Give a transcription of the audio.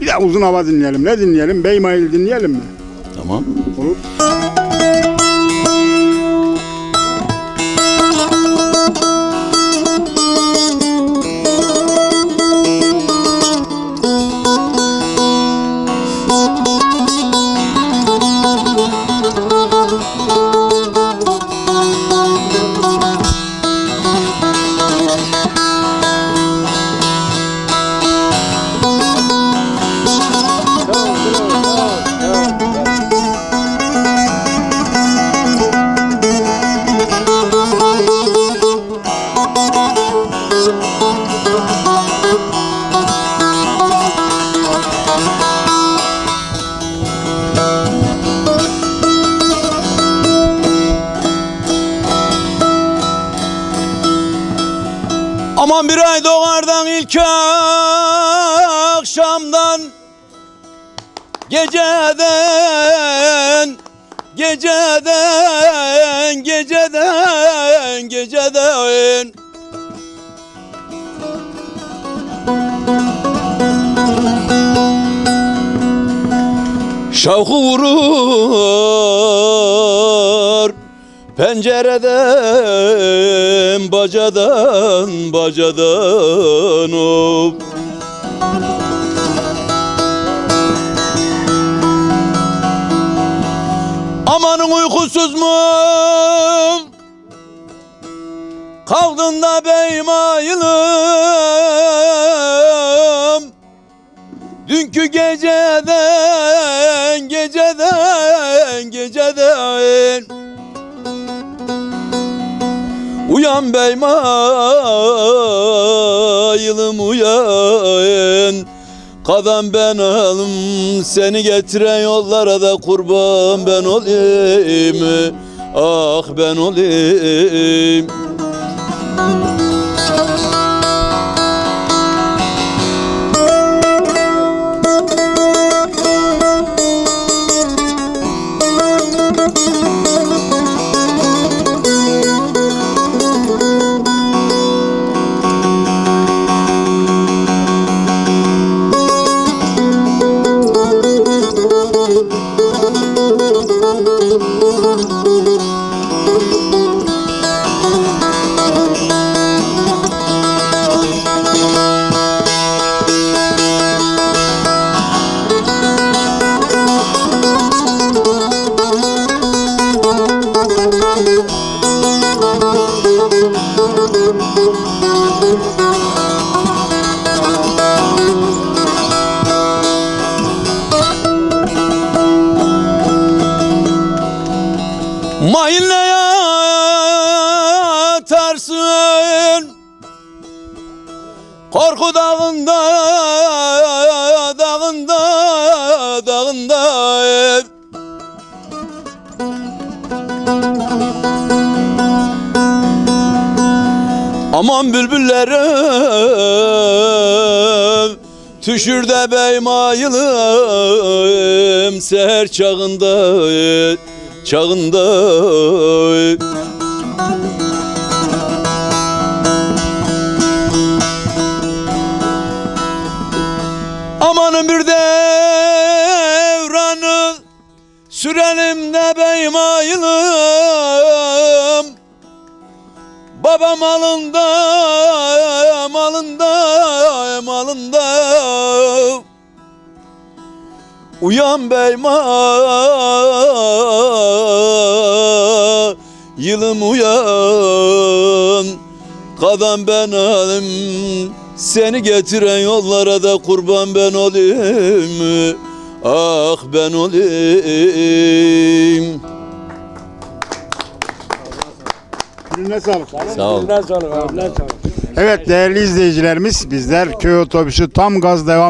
Bir de uzun hava dinleyelim. Ne dinleyelim? Beymail dinleyelim mi? Tamam. Olur. Aman bir ay doğardan ilk akşamdan Geceden Geceden Şavkı vurur Pencereden bacadan bacadan hop Amanın uykusuz mu? Kaldın da beymayılım Uyan beymayılım uyan. Kadam ben alım seni getiren yollara da kurban ben olayım. Ah ben olayım Mahalle yatarsın. Korku dağında Dağında Dağında Aman bülbüllerim Tüşür de beymayılım Seher çağında Çağında. Amanın bir devranı Sürelim de beymayılım Baba malında malında malında Uyan beyma Yılım uyan Kadam ben alim Seni getiren yollara da kurban ben olayım Ah ben olayım Gününe sağlık. Sağ ol. Evet değerli izleyicilerimiz bizler köy otobüsü tam gaz devam